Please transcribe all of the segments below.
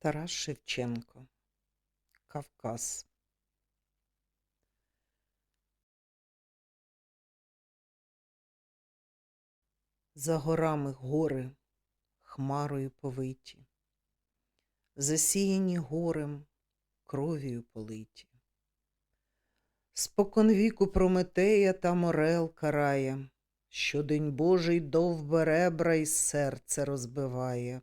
Тарас Шевченко. Кавказ. За горами гори хмарою повиті, засіяні горем кров'ю политі. Споконвіку Прометея та Морел карає, що день Божий довбе ребра й серце розбиває.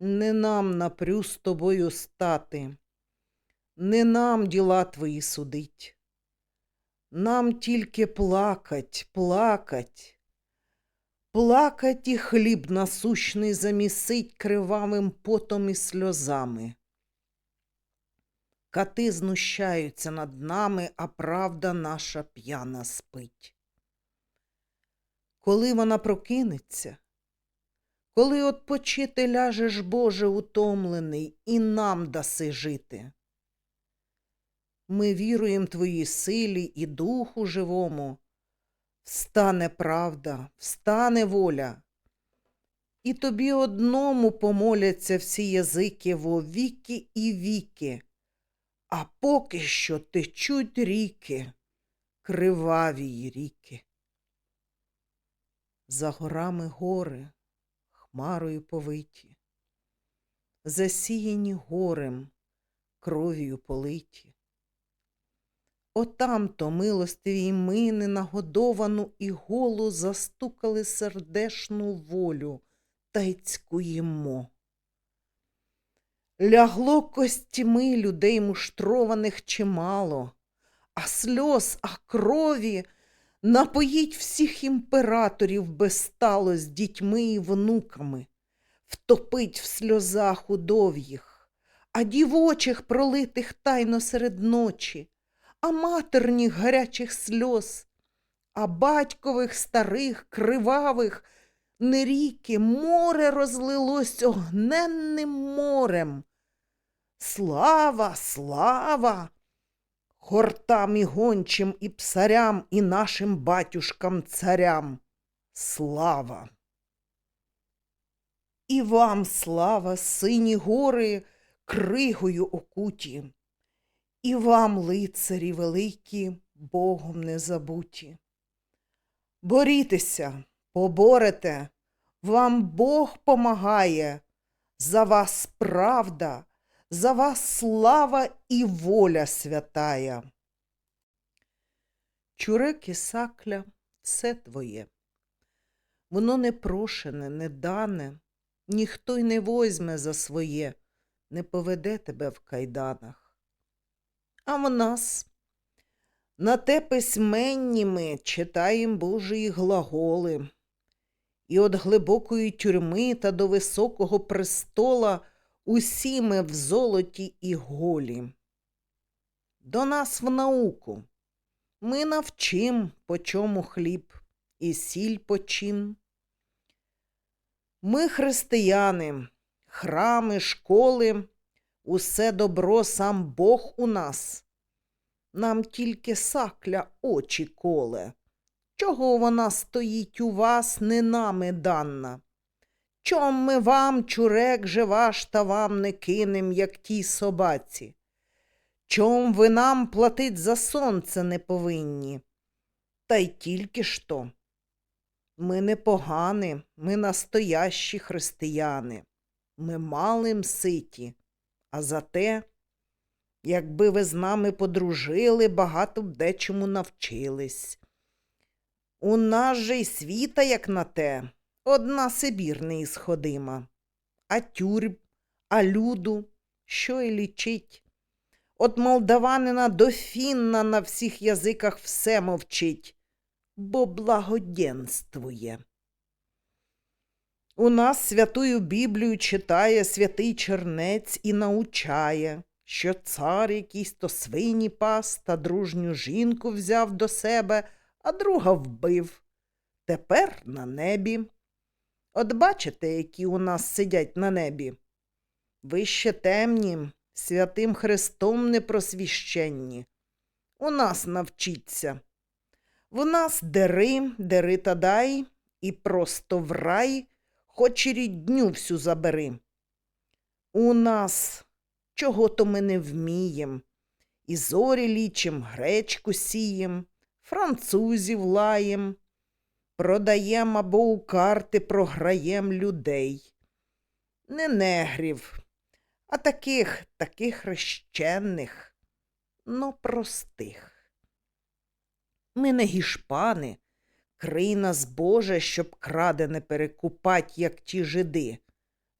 Не нам напрю з тобою стати, не нам діла твої судить. Нам тільки плакать, плакать, плакать і хліб насущний замісить кривавим потом і сльозами. Кати знущаються над нами, а правда наша п'яна спить. Коли вона прокинеться, коли отпочити ляжеш, Боже, утомлений, і нам даси жити. Ми віруємо Твоїй силі і духу живому. Встане правда, встане воля. І тобі одному помоляться всі язики во віки і віки, а поки що течуть ріки, криваві ріки. За горами гори, хмарою повиті, засіяні горем, кров'ю политі. Отам-то милостивій ми ненагодовану і голу застукали сердешну волю та й цькуємо. Лягло костьми людей муштрованих чимало, а сльоз, а крові напоїть всіх імператорів безстало з дітьми і внуками, втопить в сльозах удов'їх, а дівочих пролитих тайно серед ночі а матерніх гарячих сльоз, а батькових старих, кривавих, не ріки, море розлилось огненним морем. Слава, слава! Хортам і гончим, і псарям, і нашим батюшкам царям. Слава! І вам слава, сині гори, кригою окуті. І вам, лицарі великі, Богом не забуті. Борітеся, поборете, вам Бог помагає, за вас правда, за вас слава і воля святая. Чурек і сакля все твоє. Воно не прошене, не дане, ніхто й не возьме за своє, не поведе тебе в кайданах. А в нас на те письменні ми читаєм Божої глаголи, і от глибокої тюрми та до високого престола усі ми в золоті і голі. До нас в науку ми навчим, по чому хліб і сіль по чим. Ми християни, храми, школи. Усе добро сам Бог у нас. Нам тільки сакля очі коле. Чого вона стоїть у вас, не нами данна? Чом ми вам, чурек же ваш, та вам не кинем, як тій собаці? Чом ви нам платить за сонце не повинні? Та й тільки що. Ми не погані, ми настоящі християни, ми малим ситі. А зате, якби ви з нами подружили, багато б дечому навчились. У нас же й світа, як на те, одна Сибір не ісходима, а тюрб, а люду, що й лічить. От молдаванина до фінна на всіх язиках все мовчить, бо благоденствує. У нас святую Біблію читає святий чернець і научає, що цар якийсь то свині пас та дружню жінку взяв до себе, а друга вбив. Тепер на небі. От бачите, які у нас сидять на небі. Ви ще темні, святим Христом не просвіщенні. У нас навчіться. В нас дери, дери та дай, і просто в рай, хоч і рідню всю забери. У нас чого то ми не вмієм, і зорі лічим, гречку сієм, французів лаєм, продаєм або у карти програєм людей. Не негрів, а таких, таких хрещених, но простих. Ми не гішпани, крий нас, Боже, щоб краде не перекупать, як ті жиди.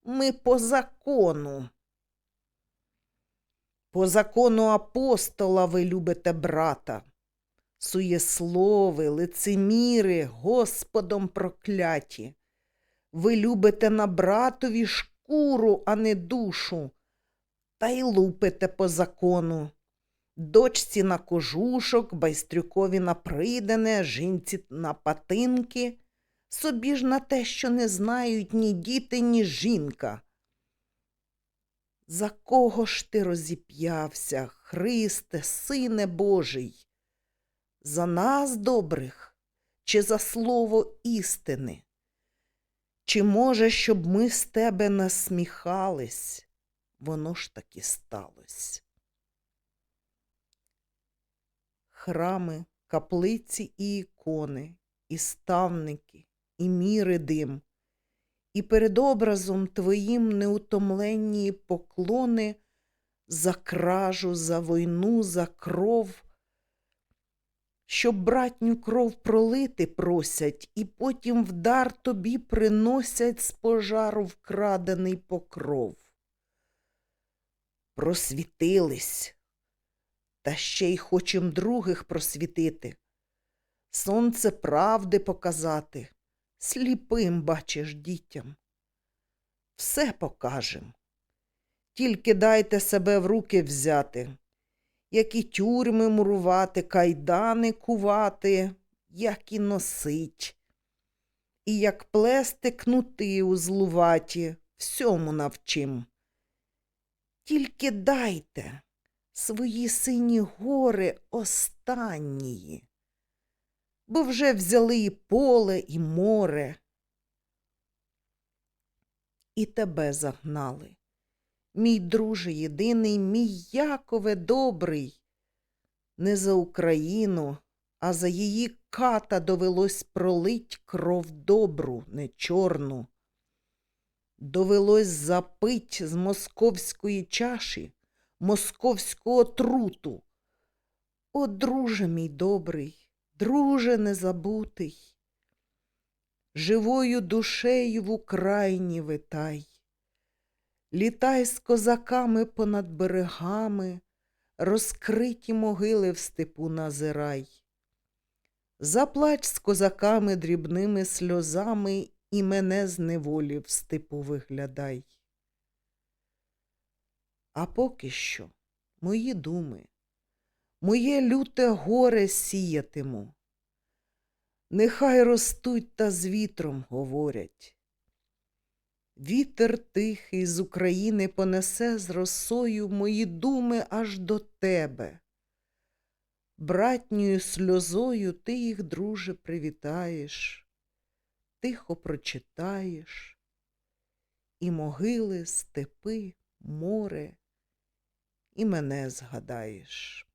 Ми по закону. По закону апостола ви любите брата. Суєслови, лицеміри, Господом прокляті. Ви любите на братові шкуру, а не душу, та й лупите по закону. Дочці на кожушок, байстрюкові на придане, жінці на патинки, собі ж на те, що не знають ні діти, ні жінка. За кого ж ти розіп'явся, Христе, Сине Божий? За нас добрих чи за слово істини? Чи може, щоб ми з тебе насміхались? Воно ж таки сталося. Храми, каплиці і ікони, і ставники, і міри дим, і перед образом твоїм неутомленні поклони за кражу, за війну, за кров, щоб братню кров пролити просять, і потім в дар тобі приносять з пожару вкрадений покров. Просвітились, та ще й хочем других просвітити. Сонце правди показати, сліпим бачиш дітям. Все покажем. Тільки дайте себе в руки взяти, як і тюрми мурувати, кайдани кувати, як і носить, і як плести кнути узлуваті, всьому навчим. Тільки дайте свої сині гори останнії, бо вже взяли і поле, і море, і тебе загнали. Мій друже єдиний, мій Якове добрий, не за Україну, а за її ката довелось пролить кров добру, не чорну. Довелось запить з московської чаші московського труту. О, друже мій добрий, друже незабутий, живою душею в Україні витай, літай з козаками понад берегами, розкриті могили в степу назирай. Заплач з козаками дрібними сльозами і мене з неволі в степу виглядай. А поки що мої думи, моє люте горе сіятиму. Нехай ростуть та з вітром говорять. Вітер тихий з України понесе з росою мої думи аж до тебе. Братньою сльозою ти їх, друже, привітаєш, тихо прочитаєш, і могили, степи, море і мене згадаєш.